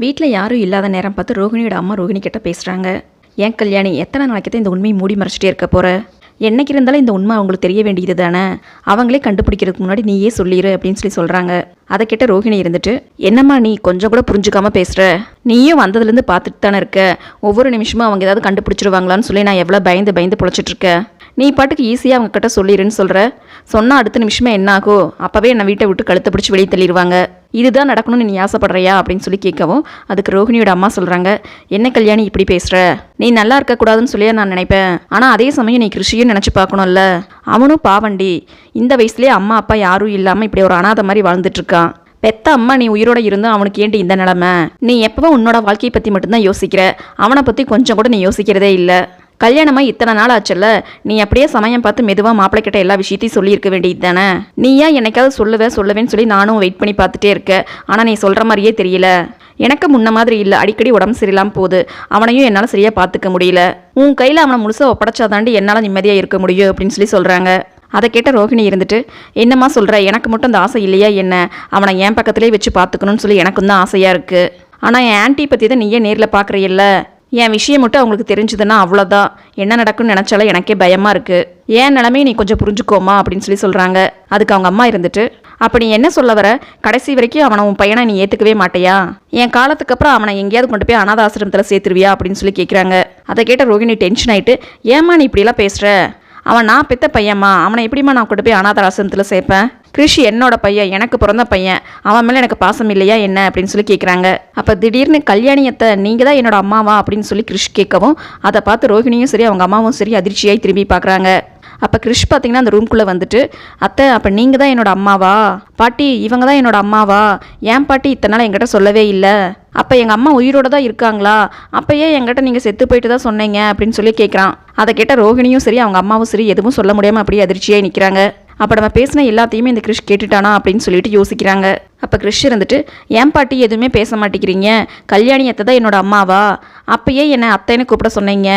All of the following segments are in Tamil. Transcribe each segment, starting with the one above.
வீட்டில் யாரும் இல்லாத நேரம் பார்த்து ரோகிணியோட அம்மா ரோகிணி கிட்ட பேசுகிறாங்க ஏன் கல்யாணி எத்தனை நாளைக்கு தான் இந்த உண்மையை மூடி மறைச்சிட்டே இருக்க போகிற என்னைக்கு இருந்தாலும் இந்த உண்மை அவங்களுக்கு தெரிய வேண்டியது தானே? அவங்களே கண்டுபிடிக்கிறதுக்கு முன்னாடி நீயே சொல்லிடு அப்படின்னு சொல்லி சொல்கிறாங்க அதை கிட்ட ரோகிணி இருந்துட்டு என்னம்மா நீ கொஞ்சம் கூட புரிஞ்சுக்காம பேசுகிற நீயும் வந்ததுலேருந்து பார்த்துட்டு தானே இருக்க? ஒவ்வொரு நிமிஷமும் அவங்க ஏதாவது கண்டுபிடிச்சிருவாங்களான்னு சொல்லி நான் எவ்வளோ பயந்து பயந்து பிழச்சிட்டுருக்கேன் நீ பாட்டுக்கு ஈஸியாக அவங்க கிட்ட சொல்லிடுன்னு சொல்கிற சொன்னால் அடுத்த நிமிஷமே என்ன ஆகும்? அப்போவே என்னை வீட்டை விட்டு கழுத்தை பிடிச்சி வெளியே தள்ளிடுவாங்க இதுதான் நடக்கணும்னு நீ ஆசைப்படுறியா? அப்படின்னு சொல்லி கேட்கவும் அதுக்கு ரோஹிணியோட அம்மா சொல்கிறாங்க என்ன கல்யாணி இப்படி பேசுகிற நீ நல்லா இருக்கக்கூடாதுன்னு சொல்லியே நான் நினைப்பேன். ஆனால் அதே சமயம் நீ கிருஷியும் நினச்சி பார்க்கணும்ல. அவனும் பாவண்டி. இந்த வயசுலேயே அம்மா அப்பா யாரும் இல்லாமல் இப்படி ஒரு அனாதை மாதிரி வாழ்ந்துட்டு இருக்கான் பெத்த அம்மா நீ உயிரோட இருந்தும் அவனுக்கு ஏண்டி இந்த நிலமை? நீ எப்பவும் உன்னோட வாழ்க்கையை பற்றி மட்டும்தான் யோசிக்கிற. அவனை பற்றி கொஞ்சம் கூட நீ யோசிக்கிறதே இல்லை. கல்யாணமாக இத்தனை நாள் ஆச்சுல்ல? நீ அப்படியே சமயம் பார்த்து மெதுவாக மாப்பிள்ளை கிட்ட எல்லா விஷயத்தையும் சொல்லியிருக்க வேண்டியது தானே? நீ ஏன் என்னைக்காவது சொல்லுவேன் சொல்லுவேன்னு சொல்லி நானும் வெயிட் பண்ணி பார்த்துட்டே இருக்கேன் ஆனால் நீ சொல்கிற மாதிரியே தெரியல. எனக்கு முன்ன மாதிரி இல்லை. அடிக்கடி உடம்பு சரியில்லாமல் போகுது. அவனையும் என்னால் சரியாக பார்த்துக்க முடியல. உன் கையில் அவனை முழுசாக ஒப்படைச்சாதாண்டி என்னால் நிம்மதியாக இருக்க முடியும் அப்படின்னு சொல்லி சொல்கிறாங்க அதை கேட்ட ரோகிணி இருந்துட்டு என்னம்மா சொல்கிற எனக்கு மட்டும் அந்த ஆசை இல்லையா என்ன? அவனை என் பக்கத்துலேயே வச்சு பார்த்துக்கணும்னு சொல்லி எனக்கும் தான் ஆசையாக இருக்குது ஆனால் என் ஆன்ட்டி பற்றி தான் நீயே நேரில் பார்க்குறியல்ல என் விஷயம் மட்டும் அவங்களுக்கு தெரிஞ்சதுன்னா அவ்வளோதான் என்ன நடக்கும்னு நினச்சாலும் எனக்கே பயமாக இருக்குது ஏன் நிலமையை நீ கொஞ்சம் புரிஞ்சுக்கோமா அப்படின்னு சொல்லி சொல்கிறாங்க அதுக்கு அவங்க அம்மா இருந்துட்டு அப்படி என்ன சொல்ல வர? கடைசி வரைக்கும் அவனை உன் பையனை நீ ஏற்றுக்கவே மாட்டியா? என் காலத்துக்கு அப்புறம் அவனை எங்கேயாவது கொண்டு போய் அனாத ஆசிரமத்தில் சேர்த்துருவியா? அப்படின்னு சொல்லி கேட்குறாங்க அதை கேட்ட ரோகிணி டென்ஷன் ஆகிட்டு ஏம்மா நீ இப்படிலாம் பேசுகிற அவன் நான் பெத்த பையம்மா அவனை எப்படிம்மா நான் கொண்டு போய் அனாத ஆசிரமத்தில் சேர்ப்பேன்? கிருஷ் என்னோட பையன் எனக்கு பிறந்த பையன் அவன் மேலே எனக்கு பாசம் இல்லையா என்ன அப்படின்னு சொல்லி கேட்குறாங்க அப்போ திடீர்னு கல்யாணியத்தை நீங்கள் தான் என்னோட அம்மாவா அப்படின்னு சொல்லி கிருஷ் கேட்கவும் அதை பார்த்து ரோஹிணியும் சரி அவங்க அம்மாவும் சரி அதிர்ச்சியாய் திரும்பி பார்க்குறாங்க. அப்போ கிருஷ் பார்த்தீங்கன்னா அந்த ரூம்குள்ளே வந்துட்டு அத்தை அப்போ நீங்கள் தான் என்னோட அம்மாவா? பாட்டி இவங்க தான் என்னோட அம்மாவா? ஏன் பாட்டி இத்தனை நாள் என்கிட்ட சொல்லவே இல்லை? அப்போ எங்கள் அம்மா உயிரோட தான் இருக்காங்களா? அப்பயே என்கிட்ட நீங்கள் செத்து போயிட்டு தான் சொன்னீங்க அப்படின்னு சொல்லி கேட்குறான் அதை கேட்ட ரோஹிணியும் சரி அவங்க அம்மாவும் சரி எதுவும் சொல்ல முடியாமல் அப்படியே அதிர்ச்சியாக நிற்கிறாங்க அப்போ நம்ம பேசின எல்லாத்தையுமே இந்த கிறிஷ் கேட்டுட்டானா அப்படின்னு சொல்லிட்டு யோசிக்கிறாங்க. அப்போ கிறிஷ் இருந்துட்டு ஏன் பாட்டி எதுவுமே பேச மாட்டேங்கிறீங்க? கல்யாணி அத்தை தான் என்னோட அம்மாவா? அப்பயே என்னை அத்தைன்னு கூப்பிட சொன்னீங்க.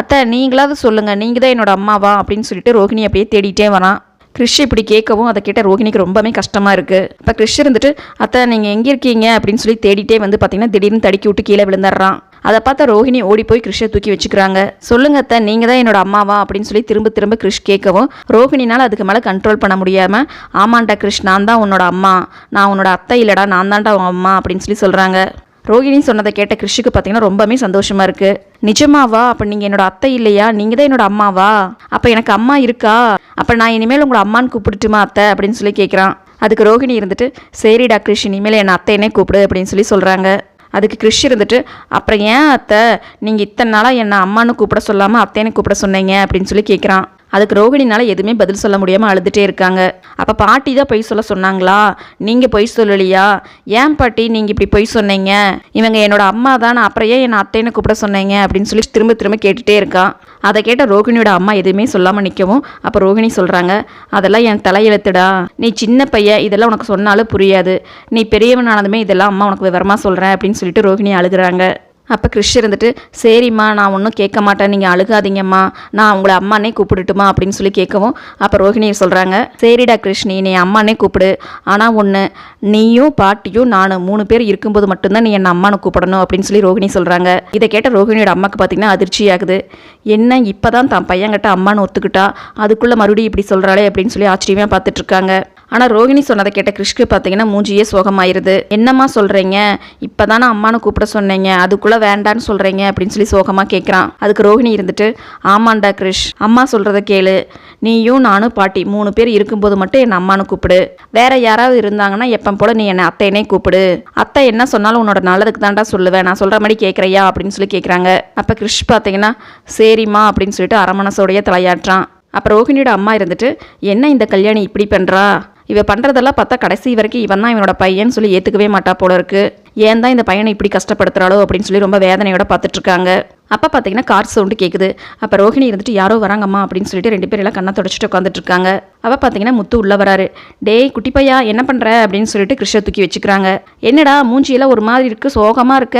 அத்தை நீங்களாவது சொல்லுங்கள் நீங்கள் தான் என்னோட அம்மாவா? அப்படின்னு சொல்லிட்டு ரோஹிணி அப்படியே தேடிட்டே வரான். கிறிஷ் இப்படி கேட்கவும் அதை கேட்ட ரோகிணிக்கு ரொம்பவே கஷ்டமாக இருக்குது இப்போ கிறிஷ் இருந்துட்டு அத்தை நீங்கள் எங்கே இருக்கீங்க? அப்படின்னு சொல்லி தேடிட்டே வந்து பார்த்தீங்கன்னா திடீர்னு தடுக்கி விட்டு கீழே விழுந்துடுறான். அதை பார்த்தா ரோஹிணி ஓடி போய் கிருஷ்ணை தூக்கி வச்சுக்கிறாங்க. சொல்லுங்க அத்தை நீங்கள் தான் என்னோட அம்மாவா? அப்படின்னு சொல்லி திரும்ப திரும்ப கிருஷ் கேட்கவும் ரோஹிணினால் அதுக்கு மேலே கண்ட்ரோல் பண்ண முடியாமல் ஆமாண்டா கிருஷ் நான் தான் உன்னோட அம்மா. நான் உன்னோட அத்தை இல்லடா நான் தான்டா உன் அம்மா அப்படின்னு சொல்லி சொல்கிறாங்க ரோஹிணி சொன்னதை கேட்ட கிருஷிக்கு பார்த்தீங்கன்னா ரொம்பவே சந்தோஷமா இருக்கு. நிஜமாவா? அப்போ நீங்கள் என்னோட அத்தை இல்லையா? நீங்கள் தான் என்னோட அம்மாவா? அப்போ எனக்கு அம்மா இருக்கா? அப்போ நான் இனிமேல் உங்களை அம்மான்னு கூப்பிட்டுட்டுமா அத்தை? அப்படின்னு சொல்லி கேட்குறான். அதுக்கு ரோஹிணி இருந்துட்டு சரிடா கிருஷ் இனிமேல் என்னை அத்தைனே கூப்பிடு அப்படின்னு சொல்லி சொல்கிறாங்க அதுக்கு கிறிஷ் இருந்துட்டு அப்புறம் ஏன் அத்தை? நீங்கள் இத்தனை நாளாக என்னை அம்மான்னு கூப்பிட சொல்லாமல் அத்தைன்னு கூப்பிட சொன்னீங்க? அப்படின்னு சொல்லி கேட்குறான் அதுக்கு ரோகிணினால எதுவுமே பதில் சொல்ல முடியாமல் அழுதுகிட்டே இருக்காங்க. அப்போ பாட்டி தான் பொய் சொல்ல சொன்னாங்களா? நீங்கள் பொய் சொல்லலையா? ஏன் பாட்டி நீங்கள் இப்படி பொய் சொன்னீங்க? இவங்க என்னோட அம்மா தான் அப்புறம் ஏன் என்னை அத்தைன்னு கூப்பிட சொன்னீங்க? அப்படின்னு சொல்லி திரும்ப திரும்ப கேட்டுகிட்டே இருக்கான். அதை கேட்ட ரோகிணியோட அம்மா எதுவுமே சொல்லாமல் நிற்கவும் அப்போ ரோகிணி சொல்கிறாங்க அதெல்லாம் என் தலையெழுத்துடா நீ சின்ன பையன் இதெல்லாம் உனக்கு சொன்னாலும் புரியாது. நீ பெரியவனானதுமே இதெல்லாம் அம்மா உனக்கு விவரமாக சொல்கிறேன் அப்படின்னு சொல்லிட்டு ரோகிணி அழுகுறாங்க. அப்போ கிறிஷ் இருந்துட்டு சரிம்மா நான் ஒன்றும் கேட்க மாட்டேன். நீங்கள் அழுகாதீங்கம்மா. நான் உங்களை அம்மானே கூப்பிடுட்டுமா? அப்படின்னு சொல்லி கேட்கவும் அப்போ ரோஹிணி சொல்கிறாங்க சரிடா கிருஷ்ணி நீ அம்மானே கூப்பிடு. ஆனால் ஒன்று நீயும் பாட்டியும் நானும் மூணு பேர் இருக்கும்போது மட்டும்தான் நீ என்னை அம்மானு கூப்பிடணும். அப்படின்னு சொல்லி ரோஹிணி சொல்கிறாங்க இதை கேட்ட ரோஹிணியோட அம்மாக்கு பார்த்தீங்கன்னா அதிர்ச்சியாகுது என்ன இப்போ தான் தான் பையன்கிட்ட அம்மானு ஒத்துக்கிட்டா? அதுக்குள்ளே மறுபடியும் இப்படி சொல்கிறாளே அப்படின்னு சொல்லி ஆச்சரியமாக பார்த்துட்டு இருக்காங்க. ஆனால் ரோகிணி சொன்னதை கேட்ட கிருஷ்க்கு பார்த்தீங்கன்னா மூஞ்சியே சோகமாயிருது. என்னம்மா சொல்கிறீங்க இப்போ தானே அம்மானு கூப்பிட சொன்னீங்க. அதுக்குள்ளே வேண்டான்னு சொல்கிறீங்க அப்படின்னு சொல்லி சோகமாக கேட்குறான் அதுக்கு ரோகிணி இருந்துட்டு ஆமாண்டா கிருஷ் அம்மா சொல்கிறத கேளு. நீயும் நானும் பாட்டி மூணு பேர் இருக்கும்போது மட்டும் என் அம்மானு கூப்பிடு. வேற யாராவது இருந்தாங்கன்னா எப்போ போல நீ என்னை அத்தைனே கூப்பிடு. அத்தை என்ன சொன்னாலும் உன்னோட நல்லதுக்கு தான்டா சொல்லுவேன். நான் சொல்கிற மாதிரி கேட்குறியா அப்படின்னு சொல்லி கேட்குறாங்க அப்போ கிருஷ் பார்த்தீங்கன்னா சரிம்மா அப்படின்னு சொல்லிட்டு அரமனசோடைய தலையாட்டுறான். அப்போ ரோஹிணியோட அம்மா இருந்துட்டு என்ன இந்த கல்யாணி இப்படி பண்ணுறா இவ பண்ணுறதெல்லாம் பார்த்தா கடைசி வரைக்கும் இவன் தான் இவனோட பையன் சொல்லி ஏற்றுக்கவே மாட்டா போல இருக்கு. ஏன் தான் இந்த பையனை இப்படி கஷ்டப்படுத்துறாளோ அப்படின்னு சொல்லி ரொம்ப வேதனையோட பார்த்துட்டு இருக்காங்க. அப்போ பார்த்தீங்கன்னா கார் சவுண்டு கேட்குது அப்போ ரோஹிணி இருந்துட்டு யாரோ வராங்கம்மா அப்படின்னு சொல்லிட்டு ரெண்டு பேர் எல்லாம் கண்ணை தொடச்சிட்டு உட்காந்துட்டு இருக்காங்க. அவ பார்த்தீங்கன்னா முத்து உள்ள வராரு. டேய் குட்டி பையா என்ன பண்ணுற அப்படின்னு சொல்லிட்டு கிருஷ்ண தூக்கி வச்சுக்கிறாங்க. என்னடா மூஞ்சியெல்லாம் ஒரு மாதிரி இருக்குது சோகமாக இருக்க?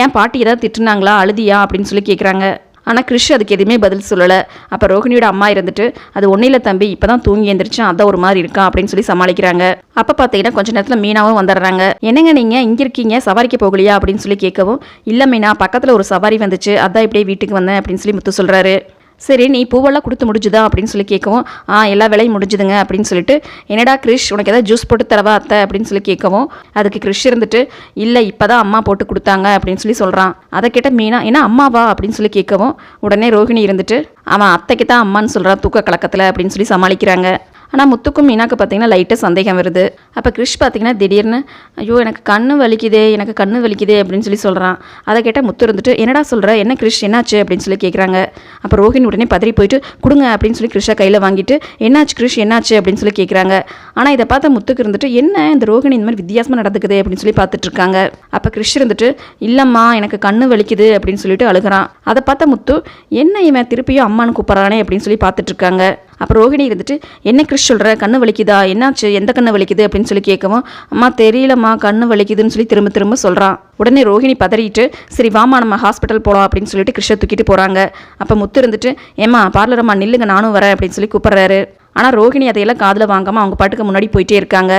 ஏன் பாட்டி ஏதாவது திட்டுனாங்களா? அழுதியா? அப்படின்னு சொல்லி கேட்குறாங்க ஆனால் கிறிஷ் அதுக்கு எதுவுமே பதில் சொல்லலை. அப்போ ரோஹிணியோட அம்மா இருந்துட்டு அது ஒன்றில் தம்பி இப்போ தான் தூங்கி எந்திரிச்சான் அதான் ஒரு மாதிரி இருக்கான் அப்படின்னு சொல்லி சமாளிக்கிறாங்க. அப்போ பார்த்தீங்கன்னா கொஞ்ச நேரத்தில் மீனாவும் வந்துடுறாங்க. என்னங்க நீங்கள் இங்கே இருக்கீங்க? சவாரிக்கு போகலையா? அப்படின்னு சொல்லி கேட்கவும் இல்லை மீனா பக்கத்தில் ஒரு சவாரி வந்துச்சு. அதான் இப்படியே வீட்டுக்கு வந்தேன் அப்படின்னு சொல்லி முத்து சொல்கிறாரு சரி நீ பூவெல்லாம் கொடுத்து முடிஞ்சுதா? அப்படின்னு சொல்லி கேட்கவும் ஆ எல்லா வேலையும் முடிஞ்சுதுங்க அப்படின்னு சொல்லிட்டு என்னடா கிறிஷ் உனக்கு ஏதாவது ஜூஸ் போட்டு தரவா அத்தை? அப்படின்னு சொல்லி கேட்கவும் அதுக்கு கிறிஷ் இருந்துட்டு இல்லை இப்போ தான் அம்மா போட்டு கொடுத்தாங்க அப்படின்னு சொல்லி சொல்கிறான் அதை கேட்ட மீனா ஏன்னா அம்மாவா? அப்படின்னு சொல்லி கேட்கவும் உடனே ரோஹிணி இருந்துட்டு அவன் அத்தைக்கு தான் அம்மான்னு சொல்கிறான் தூக்க கலக்கத்தில் அப்படின்னு சொல்லி சமாளிக்கிறாங்க. ஆனால் முத்துக்கும் மீனாக்கு பார்த்தீங்கன்னா லைட்டாக சந்தேகம் வருது. அப்போ கிறிஷ் பார்த்தீங்கன்னா திடீர்னு ஐயோ எனக்கு கண்ணு வலிக்குதே எனக்கு கண்ணு வலிக்குதே அப்படின்னு சொல்லி சொல்கிறான் அதை கேட்டால் முத்து இருந்துட்டு என்னடா சொல்கிற என்ன கிறிஷ் என்னாச்சு? அப்படின்னு சொல்லி கேட்குறாங்க அப்போ ரோஹிணி உடனே பதறி போயிட்டு கொடுங்க அப்படின்னு சொல்லி கிறிஷை கையில் வாங்கிட்டு என்னாச்சு கிறிஷ் என்னாச்சு? அப்படின்னு சொல்லி கேட்குறாங்க ஆனால் இதை பார்த்த முத்துக்கு இருந்துட்டு என்ன? இந்த ரோஹிணி இந்த மாதிரி வித்தியாசமாக நடந்துக்குது அப்படின்னு சொல்லி பார்த்துட்டு இருக்காங்க. அப்போ கிறிஷ் இருந்துட்டு இல்லைம்மா எனக்கு கண்ணு வலிக்குது அப்படின்னு சொல்லிட்டு அழுகிறான். அதை பார்த்த முத்து என்ன இவன் திருப்பியும் அம்மான்னு கூப்பிட்றானே அப்படின்னு சொல்லி பார்த்துட்டு இருக்காங்க. அப்போ ரோஹிணி இருந்துட்டு என்ன கிறிஷ் சொல்கிற கண்ணு வலிக்குதா? என்னாச்சு? எந்த கண்ணு வலிக்குது? அப்படின்னு சொல்லி கேட்கவும் அம்மா தெரியலம்மா கண்ணு வலிக்குதுன்னு சொல்லி திரும்ப திரும்ப சொல்கிறான் உடனே ரோஹிணி பதறிட்டு சரி வாமா நம்ம ஹாஸ்பிட்டல் போகலாம் அப்படின்னு சொல்லிட்டு கிறிஷை தூக்கிட்டு போகிறாங்க அப்போ முத்து இருந்துட்டு ஏம்மா பார்லர் அம்மா நில்லுங்க நானும் வரேன் அப்படின்னு சொல்லி கூப்பிட்றாரு. ஆனால் ரோஹிணி அதையெல்லாம் காதில் வாங்காமல் அவங்க பாட்டுக்கு முன்னாடி போயிட்டே இருக்காங்க.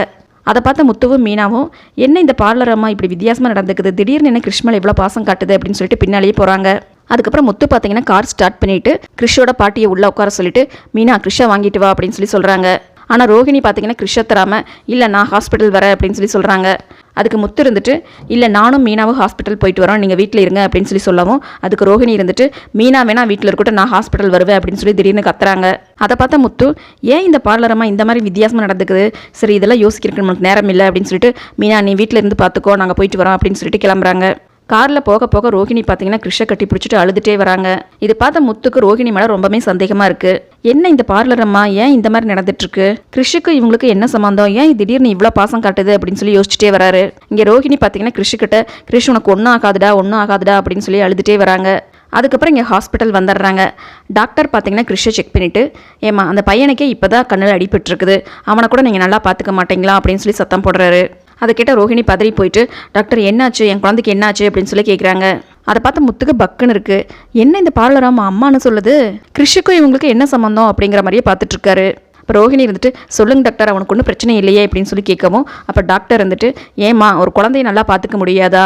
அதை பார்த்த முத்துவும் மீனாவும் என்ன இந்த பார்லர் அம்மா இப்படி வித்தியாசமாக நடந்துக்குது? திடீர்னு என்ன கிருஷ்ணமலை இவ்வளோ பாசம் காட்டுது? அப்படின்னு சொல்லிட்டு பின்னாலேயே போகிறாங்க அதுக்கப்புறம் முத்து பார்த்தீங்கன்னா கார் ஸ்டார்ட் பண்ணிவிட்டு கிறிஷோட பாட்டியை உள்ளே உட்கார சொல்லிட்டு மீனா கிறிஷை வாங்கிட்டு வா அப்படின்னு சொல்லி சொல்கிறாங்க ஆனால் ரோஹிணி பார்த்தீங்கன்னா கிறிஷை தராமல் இல்லை நான் ஹாஸ்பிட்டல் வரேன் அப்படின்னு சொல்லி சொல்கிறாங்க அதுக்கு முத்து இருந்துட்டு இல்லை நானும் மீனாவும் ஹாஸ்பிட்டல் போயிட்டு வரோம் நீங்கள் வீட்டில் இருங்க அப்படின்னு சொல்லி சொல்லவும் அதுக்கு ரோஹிணி இருந்துட்டு மீனா வேணா வீட்டில் இருக்கட்டும் நான் ஹாஸ்பிட்டல் வருவேன் அப்படின்னு சொல்லி திடீர்னு கத்துறாங்க. அதை பார்த்தா முத்து ஏன் இந்த பார்லரமாக இந்த மாதிரி வித்தியாசமாக நடந்துக்குது? சரி இதெல்லாம் யோசிக்கிறதுக்கு நமக்கு நேரம் இல்லை அப்படின்னு சொல்லிட்டு மீனா நீ வீட்டில் இருந்து பார்த்துக்கோ நாங்கள் போயிட்டு வரோம் அப்படின்னு சொல்லிட்டு கிளம்புறாங்க. காரில் போக போக ரோஹிணி பார்த்தீங்கன்னா கிருஷ்ண கட்டி பிடிச்சிட்டு அழுதுட்டே வராங்க. இது பார்த்த முத்துக்கு ரோஹிணி மேலே ரொம்பவே சந்தேகமாக இருக்குது என்ன இந்த பார்லர் அம்மா? ஏன் இந்த மாதிரி நடந்துட்டுருக்கு கிருஷிக்கு இவங்களுக்கு என்ன சம்மந்தம் ஏன் திடீர்னு இவ்வளோ பாசம் காட்டுது அப்படின்னு சொல்லி யோசிச்சுட்டே வராரு. இங்கே ரோஹிணி பார்த்தீங்கன்னா கிருஷிக்கிட்ட கிருஷ் உனக்கு ஒன்றும் ஆகாதுடா ஒன்றும் ஆகாதுடா அப்படின்னு சொல்லி அழுதுட்டே வராங்க. அதுக்கப்புறம் இங்கே ஹாஸ்பிட்டல் வந்துடுறாங்க. டாக்டர் பார்த்தீங்கன்னா கிறிஷை செக் பண்ணிவிட்டு ஏம்மா அந்த பையனுக்கே இப்போ தான் கண்ணில் அடிபட்டுருக்குது. அவனை கூட நீங்கள் நல்லா பார்த்துக்க மாட்டீங்களா? அப்படின்னு சொல்லி சத்தம் போடுறாரு. அதை கேட்ட ரோஹிணி பதறி போயிட்டு டாக்டர் என்னாச்சு? என் குழந்தைக்கு என்னாச்சு? அப்படின்னு சொல்லி கேட்குறாங்க அதை பார்த்து முத்துக்கு பக்குன்னு இருக்கு. என்ன இந்த பார்லராமா அம்மான்னு சொல்லுது? கிருஷிக்கும் இவங்களுக்கு என்ன சம்மந்தம் அப்படிங்கிற மாதிரியே பார்த்துட்டு இருக்காரு. இப்போ ரோஹிணி இருந்துட்டு சொல்லுங்க டாக்டர் அவனுக்கு ஒன்றும் பிரச்சனை இல்லையே? அப்படின்னு சொல்லி கேட்கவும் அப்போ டாக்டர் இருந்துட்டு ஏம்மா ஒரு குழந்தைய நல்லா பார்த்துக்க முடியாதா?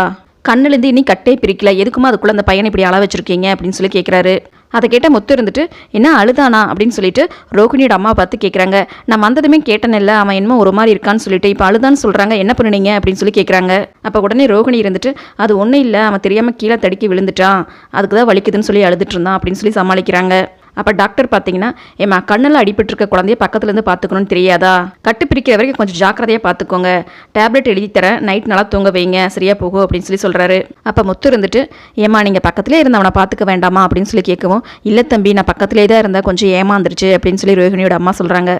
கண்ணுலேருந்து இனி கட்டே பிரிக்கல. எதுக்குமா அதுக்குள்ளே அந்த பையனை இப்படி அள வச்சிருக்கீங்க? அப்படின்னு சொல்லி கேட்குறாரு அதை கேட்ட முத்து இருந்துட்டு என்ன அழுதானா? அப்படின்னு சொல்லிட்டு ரோகிணியோட அம்மா பார்த்து கேட்குறாங்க நான் வந்ததுமே கேட்டனில்ல அவன் என்னமோ ஒரு மாதிரி இருக்கான்னு சொல்லிட்டு இப்போ அழுதான்னு சொல்கிறாங்க என்ன பண்ணுனீங்க? அப்படின்னு சொல்லி கேட்குறாங்க அப்போ உடனே ரோகிணி இருந்துட்டு அது ஒன்றும் இல்லை. அவன் தெரியாமல் கீழே தடுக்கி விழுந்துட்டான். அதுக்கு தான் வலிக்குதுன்னு சொல்லி அழுதுட்டு இருந்தான். அப்படின்னு சொல்லி சமாளிக்கிறாங்க. அப்போ டாக்டர் பார்த்தீங்கன்னா ஏம்மா கண்ணில் அடிபட்டிருக்க குழந்தைய பக்கத்துலேருந்து பார்த்துக்கணும்னு தெரியாதா? கட்டு பிரிக்கிற வரைக்கும் கொஞ்சம் ஜாக்கிரதையாக பார்த்துக்கோங்க. டேப்லெட் எழுதி தரேன் நைட் நல்லா தூங்க வைங்க. சரியாக போகும் அப்படின்னு சொல்லி சொல்கிறாரு அப்போ முத்து இருந்துட்டு ஏம்மா நீங்கள் பக்கத்திலே இருந்து அவனை பார்த்துக்க வேண்டாமா அப்படின்னு சொல்லி கேட்கவும் இல்லை தம்பி நான் பக்கத்திலே தான் இருந்தால் கொஞ்சம் ஏமாந்துருச்சு. அப்படின்னு சொல்லி ரோஹிணியோட அம்மா சொல்கிறாங்க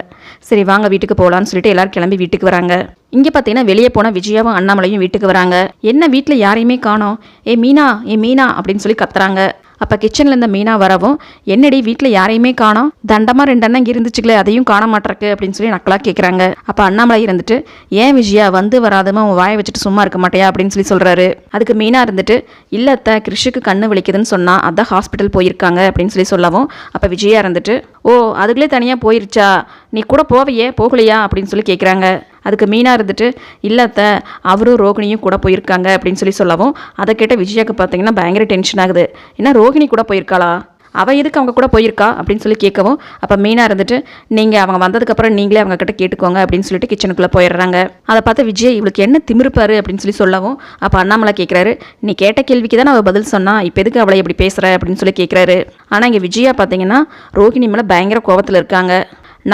சரி வாங்க வீட்டுக்கு போகலான்னு சொல்லிட்டு எல்லாரும் கிளம்பி வீட்டுக்கு வராங்க. இங்கே பார்த்தீங்கன்னா வெளியே போனால் விஜயாவும் அண்ணாமலையும் வீட்டுக்கு வராங்க. என்ன வீட்டில் யாரையுமே காணோம். ஏ மீனா ஏ மீனா அப்படின்னு சொல்லி கத்துறாங்க. அப்போ கிச்சனில் இருந்த மீனா வரவும் என்னடி வீட்டில் யாரையுமே காணோம்? தண்டமாக ரெண்டு அண்ணன் இங்கே இருந்துச்சுங்களே அதையும் காண மாட்டேருக்கு அப்படின்னு சொல்லி நக்கலாக கேட்குறாங்க அப்போ அண்ணாமலை இருந்துட்டு ஏன் விஜயா வந்து வராதமா உன் வாயை வச்சுட்டு சும்மா இருக்க மாட்டியா? அப்படின்னு சொல்லி சொல்கிறாரு அதுக்கு மீனா இருந்துட்டு இல்லை கிருஷுக்கு கண்ணு வலிக்குதுன்னு சொன்னால் அதான் ஹாஸ்பிட்டல் போயிருக்காங்க அப்படின்னு சொல்லி சொல்லவும் அப்போ விஜயா இருந்துட்டு ஓ அதுக்குள்ளே தனியாக போயிருச்சா? நீ கூட போவையே போகலையா? அப்படின்னு சொல்லி கேட்குறாங்க அதுக்கு மீனா இருந்துட்டு இல்லாத்த அவரும் ரோகிணியும் கூட போயிருக்காங்க அப்படின்னு சொல்லி சொல்லவும் அதை கேட்ட விஜயாக்கு பார்த்தீங்கன்னா பயங்கர டென்ஷன் ஆகுது. ஏன்னா ரோகிணி கூட போயிருக்காளா? அவள் எதுக்கு அவங்க கூட போயிருக்கா? அப்படின்னு சொல்லி கேட்கவும் அப்போ மீனாக இருந்துட்டு நீங்கள் அவங்க வந்ததுக்கப்புறம் நீங்களே அவங்க கிட்ட கேட்டுக்கோங்க அப்படின்னு சொல்லிட்டு கிச்சனுக்குள்ளே போயிடுறாங்க. அதை பார்த்து விஜய் இவளுக்கு என்ன திமிருப்பாரு? அப்படின்னு சொல்லி சொல்லவும் அப்போ அண்ணாமலை கேட்குறாரு நீ கேட்ட கேள்விக்கு தான் அவள் பதில் சொன்னா இப்போ எதுக்கு அவளை இப்படி பேசுகிற அப்படின்னு சொல்லி கேட்குறாரு ஆனால் இங்கே விஜயா பார்த்தீங்கன்னா ரோகிணி மேலே பயங்கர கோபத்தில் இருக்காங்க.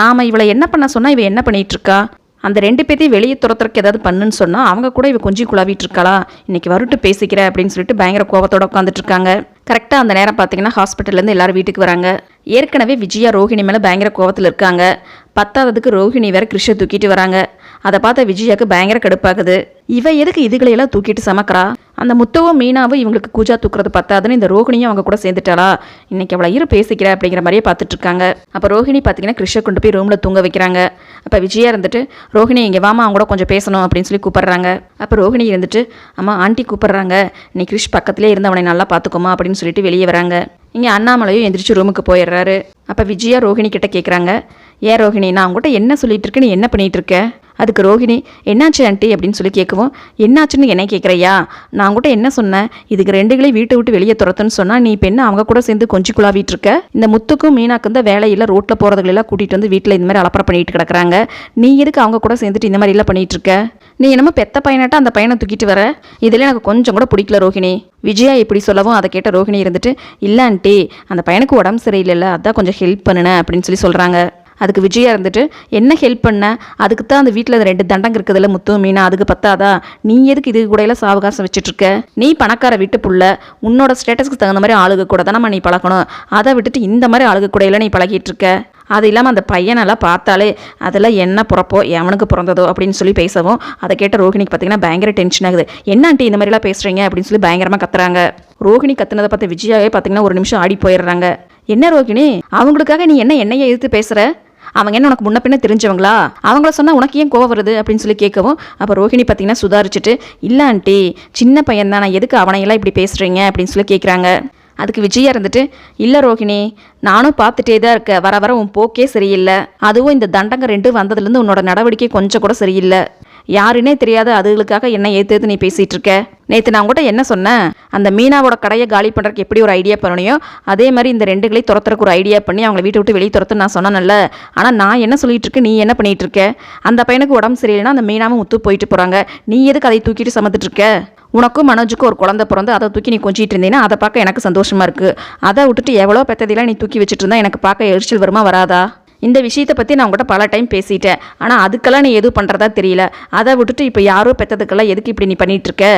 நாம் இவளை என்ன பண்ண சொன்னால் இவள் என்ன பண்ணிகிட்ருக்கா இருக்கா? அந்த ரெண்டு பேர்த்தையும் வெளியே துரத்துறக்கு ஏதாவது பண்ணுன்னு சொன்னால் அவங்க கூட இவ கொஞ்சம் குழாவிட்டு இருக்காளா? இன்னைக்கு வருட்டு பேசிக்கிற அப்படின்னு சொல்லிட்டு பயங்கர கோபத்தோட உட்காந்துட்டு இருக்காங்க. கரெக்டாக அந்த நேரம் பார்த்தீங்கன்னா ஹாஸ்பிட்டல்லேருந்து எல்லாரும் வீட்டுக்கு வராங்க. ஏற்கனவே விஜயா ரோஹிணி மேலே பயங்கர கோபத்தில் இருக்காங்க. பத்தாவதுக்கு ரோஹிணி வேற கிருஷ்ண தூக்கிட்டு வராங்க. அதை பார்த்தா விஜயாவுக்கு பயங்கர கடுப்பாகுது. இவ எதுக்கு இதுகளையெல்லாம் தூக்கிட்டு சமக்கிறா? அந்த முத்துவும் மீனாவும் இவங்களுக்கு கூஜா தூக்குறது பத்தாதுன்னு இந்த ரோஹிணியும் அவங்க கூட சேர்ந்துட்டாளா? இன்னைக்கு அவளை இரு பேசிக்கிற அப்படிங்கிற மாதிரியே பார்த்துட்டு இருக்காங்க அப்போ ரோஹிணி பார்த்தீங்கன்னா கிருஷ்ண கொண்டு போய் ரூமில் தூங்க வைக்கிறாங்க. அப்போ விஜயா இருந்துட்டு ரோஹிணி இங்கே வாமா அவங்க கூட கொஞ்சம் பேசணும் அப்படின்னு சொல்லி கூப்பிடுறாங்க. அப்போ ரோஹிணி இருந்துட்டு அம்மா ஆண்டி கூப்பிடுறாங்க. நீ கிருஷ் பக்கத்துலேயே இருந்து அவனை நல்லா பார்த்துக்கோமா அப்படின்னு சொல்லிட்டு வெளியே வராங்க. இங்கே அண்ணாமலையும் எந்திரிச்சு ரூமுக்கு போயிடுறாரு. அப்போ விஜயா ரோஹிணி கிட்ட கேட்குறாங்க ஏன் ரோஹிணி நான் உங்கள்கிட்ட என்ன சொல்லிட்டு இருக்க நீ என்ன பண்ணிகிட்டு இருக்க அதுக்கு ரோஹிணி என்னாச்சு ஆண்டி? அப்படின்னு சொல்லி கேட்கவும் என்னாச்சுன்னு என்ன கேட்குறையா? நான் உங்கள்கிட்ட என்ன சொன்னேன்? இதுக்கு ரெண்டுகளையும் வீட்டை விட்டு வெளியே துரத்துன்னு சொன்னால் நீ இப்போ என்ன அவங்க கூட சேர்ந்து கொஞ்சி குழாவிட்டு இருக்க இந்த முத்துக்கும் மீனாக்கும் தான் வேலையில் ரோட்டில் போகிறதுகளெல்லாம் கூட்டிகிட்டு வந்து வீட்டில் இந்த மாதிரி அலப்பறம் பண்ணிட்டு கிடக்குறாங்க. நீ எதுக்கு அவங்க கூட சேர்ந்துட்டு இந்த மாதிரி எல்லாம் இருக்க நீ என்னமோ பெத்த பையனாட்ட அந்த பையனை தூக்கிட்டு வர? இதில் எனக்கு கொஞ்சம் கூட பிடிக்கல ரோஹிணி. விஜயா இப்படி சொல்லவும் அதை கேட்ட ரோஹிணி இருந்துட்டு இல்லை ஆண்டி அந்த பையனுக்கு உடம்பு சரியில்லைல்ல அதான் கொஞ்சம் ஹெல்ப் பண்ணுனேன் அப்படின்னு சொல்லி சொல்கிறாங்க அதுக்கு விஜயா இருந்துட்டு என்ன ஹெல்ப் பண்ண? அதுக்கு தான் அந்த வீட்டில் ரெண்டு தண்டங்க இருக்குதுல்ல முத்து மீனா அதுக்கு பத்தாதா? நீ எதுக்கு இது கூட எல்லாம் சாவகாசம் வச்சுட்டு இருக்க நீ பணக்கார வீட்டு புள்ள. உன்னோட ஸ்டேட்டஸ்க்கு தகுந்த மாதிரி ஆளுக கூட தானே நீ பழக்கணும் அதை விட்டுட்டு இந்த மாதிரி ஆளுக கூட எல்லாம் நீ பழகிட்டு இருக்க அது இல்லாமல் அந்த பையனெல்லாம் பார்த்தாலே அதெல்லாம் என்ன பிறப்போ? எவனுக்கு பிறந்ததோ? அப்படின்னு சொல்லி பேசவும் அதை கேட்ட ரோஹிணிக்கு பார்த்தீங்கன்னா பயங்கர டென்ஷன் ஆகுது. என்ன ஆண்டி இந்த மாதிரிலாம் பேசுகிறீங்க அப்படின்னு சொல்லி பயங்கரமாக கத்துறாங்க. ரோஹிணி கத்துனதை பார்த்து விஜயாவே பார்த்தீங்கன்னா ஒரு நிமிஷம் ஆடி போயிடுறாங்க. என்ன ரோஹிணி? அவங்களுக்காக நீ என்ன என்னையை எதிர்த்து பேசுகிற அவங்க என்ன உனக்கு முன்ன பின்ன தெரிஞ்சவங்களா? அவங்கள சொன்னால் உனக்கு ஏன் கோவம் வருது அப்படின்னு சொல்லி கேட்கவும் அப்போ ரோஹிணி பார்த்தீங்கன்னா சுதாரிச்சுட்டு இல்லை ஆண்டி சின்ன பையன் தான் நான் எதுக்கு அவனையெல்லாம் இப்படி பேசுகிறீங்க அப்படின்னு சொல்லி கேட்குறாங்க அதுக்கு விஜயா இருந்துட்டு இல்லை ரோஹிணி நானும் பார்த்துட்டே தான் இருக்க வர வர உன் போக்கே சரியில்லை. அதுவும் இந்த தண்டங்க ரெண்டு வந்ததுலேருந்து உன்னோட நடவடிக்கை கொஞ்சம் கூட சரியில்லை. யாருன்னே தெரியாத அதுகளுக்காக என்ன ஏத்து நீ பேசிகிட்டு இருக்க. நேற்று நான் உங்கள்கிட்ட என்ன சொன்னேன்? அந்த மீனாவோட கடையை காலி பண்ணுறதுக்கு எப்படி ஒரு ஐடியா பண்ணனையோ அதே மாதிரி இந்த ரெண்டுகளையும் துரத்துறக்கு ஒரு ஐடியா பண்ணி அவங்கள வீட்டை விட்டு வெளியே துரத்து நான் சொன்னேன்ல. ஆனால் நான் என்ன சொல்லிட்டு இருக்கேன்? நீ என்ன பண்ணிட்டு இருக்க? அந்த பையனுக்கு உடம்பு சரியில்லைன்னா அந்த மீனாவும் ஒத்து போயிட்டு போகிறாங்க நீ எதுக்கு அதை தூக்கிட்டு சமத்துட்டு இருக்க? உனக்கும் மனோஜுக்கும் ஒரு குழந்தை பிறந்து அதை தூக்கி நீ கொஞ்சிட்டு இருந்தீங்கன்னா அதை பார்க்க எனக்கு சந்தோஷமா இருக்கு. அதை விட்டுட்டு எவ்வளோ பெத்ததெல்லாம் நீ தூக்கி வச்சுட்டு இருந்தா எனக்கு பார்க்க எரிச்சல் வருமா வராதா? இந்த விஷயத்தை பற்றி நான் உங்கள்கிட்ட பல டைம் பேசிட்டேன். ஆனால் அதுக்கெல்லாம் நீ எதுவும் பண்ணுறதா தெரியல. அதை விட்டுட்டு இப்போ யாரோ பெற்றதுக்கெல்லாம் எதுக்கு இப்படி நீ பண்ணிகிட்டு இருக்க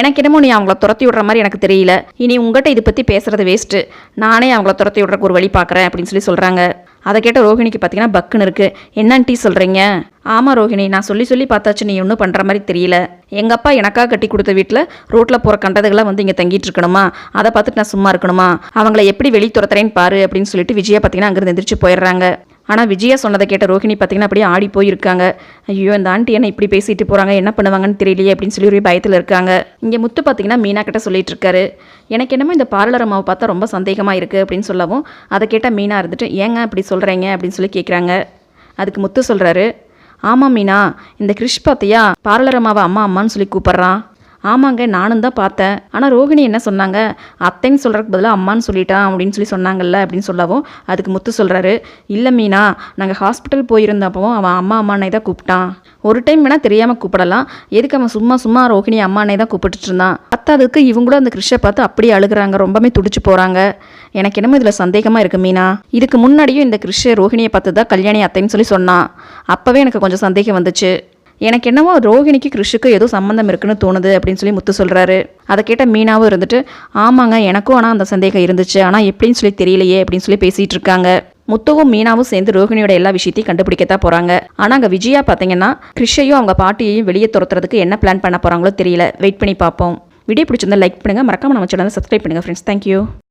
எனக்கு என்னமோ நீ அவங்கள துரத்தி விடுற மாதிரி எனக்கு தெரியல. இனி உங்கள்கிட்ட இதை பற்றி பேசுகிறது வேஸ்ட்டு நானே அவங்கள துரத்தி விடுறக்கு ஒரு வழி பார்க்குறேன் அப்படின்னு சொல்லி சொல்கிறாங்க அதை கேட்ட ரோஹிணிக்கு பார்த்தீங்கன்னா பக்குன்னு இருக்குது என்னன்னு டீ சொல்கிறீங்க ஆமாம் ரோஹிணி நான் சொல்லி சொல்லி பார்த்தாச்சு. நீ ஒன்றும் பண்ணுற மாதிரி தெரியல. எங்கள் அப்பா எனக்காக கட்டி கொடுத்த வீட்டில் ரோட்டில் போகிற கண்டதுகளாக வந்து இங்கே தங்கிட்டு இருக்கணுமா? அதை பார்த்துட்டு நான் சும்மா இருக்கணுமா? அவங்கள எப்படி வெளி துரத்துறேன்னு பாரு அப்படின்னு சொல்லிட்டு விஜயா பார்த்தீங்கன்னா அங்கேருந்து எந்திரிச்சு போயிடுறாங்க. ஆனால் விஜயா சொன்னதை கேட்ட ரோஹிணி பார்த்தீங்கன்னா அப்படியே ஆடி போயிருக்காங்க. ஐயோ இந்த ஆண்டி என்ன இப்படி பேசிட்டு போகிறாங்க என்ன பண்ணுவாங்கன்னு தெரியலையே அப்படின்னு சொல்லி ஒரு பயத்தில் இருக்காங்க. இங்கே முத்து பார்த்தீங்கன்னா மீனா கிட்ட சொல்லிட்டு இருக்காரு. எனக்கு என்னமோ இந்த பார்லர் அம்மாவை பார்த்தா ரொம்ப சந்தேகமாக இருக்குது அப்படின்னு சொல்லவும் அதை கேட்டால் மீனா இருந்துட்டு ஏங்க இப்படி சொல்கிறீங்க அப்படின்னு சொல்லி கேட்குறாங்க அதுக்கு முத்து சொல்கிறாரு ஆமாம் மீனா இந்த கிறிஷ் பார்த்தியா பார்லர் அம்மாவை அம்மா அம்மான்னு சொல்லி கூப்பிட்றான். ஆமாங்க நானும் தான் பார்த்தேன். ஆனால் ரோகிணி என்ன சொன்னாங்க? அத்தைன்னு சொல்கிறதுக்கு பதிலாக அம்மான்னு சொல்லிட்டான் அப்படின்னு சொல்லி சொன்னாங்கல்ல அப்படின்னு சொல்லவும் அதுக்கு முத்து சொல்கிறாரு இல்லை மீனா நாங்கள் ஹாஸ்பிட்டல் போயிருந்தப்போ அவன் அம்மா அம்மானே தான் கூப்பிட்டான். ஒரு டைம் வேணால் தெரியாமல் கூப்பிடலாம். எதுக்கு அவன் சும்மா சும்மா ரோகிணி அம்மானே தான் கூப்பிட்டுட்டு இருந்தான்? பத்தாததுக்கு இவங்களும் அந்த கிறிஷை பார்த்து அப்படியே அழுகுறாங்க. ரொம்பவே துடிச்சு போகிறாங்க எனக்கு என்னமோ இதில் சந்தேகமாக இருக்குது மீனா. இதுக்கு முன்னாடியும் இந்த கிறிஷை ரோஹிணியை பார்த்து தான் கல்யாணி அத்தைன்னு சொல்லி சொன்னான். அப்போவே எனக்கு கொஞ்சம் சந்தேகம் வந்துச்சு. எனக்கு என்னவோ ரோஹிணிக்கு கிருஷிக்கு ஏதோ சம்மந்தம் இருக்குன்னு தோணுது அப்படின்னு சொல்லி முத்து சொல்கிறாரு அதை கேட்ட மீனாவும் இருந்துட்டு ஆமாங்க எனக்கும் ஆனால் அந்த சந்தேகம் இருந்துச்சு. ஆனால் எப்படின்னு சொல்லி தெரியலையே அப்படின்னு சொல்லி பேசிகிட்டு இருக்காங்க. முத்துவும் மீனாவும் சேர்ந்து ரோஹிணியோட எல்லா விஷயத்தையும் கண்டுபிடிக்கத்தான் போகிறாங்க ஆனால் அங்கே விஜயா பார்த்தீங்கன்னா கிருஷையும் அவங்க பாட்டியையும் வெளியே துரத்துறதுக்கு என்ன பிளான் பண்ண போகிறாங்களோ தெரியல. வெயிட் பண்ணி பார்ப்போம். வீடியோ பிடிச்சிருந்தா லைக் பண்ணுங்கள் மறக்காம நம்ம சேனலை சப்ஸ்கிரைப் பண்ணுங்கள் ஃப்ரெண்ட்ஸ் தேங்க்யூ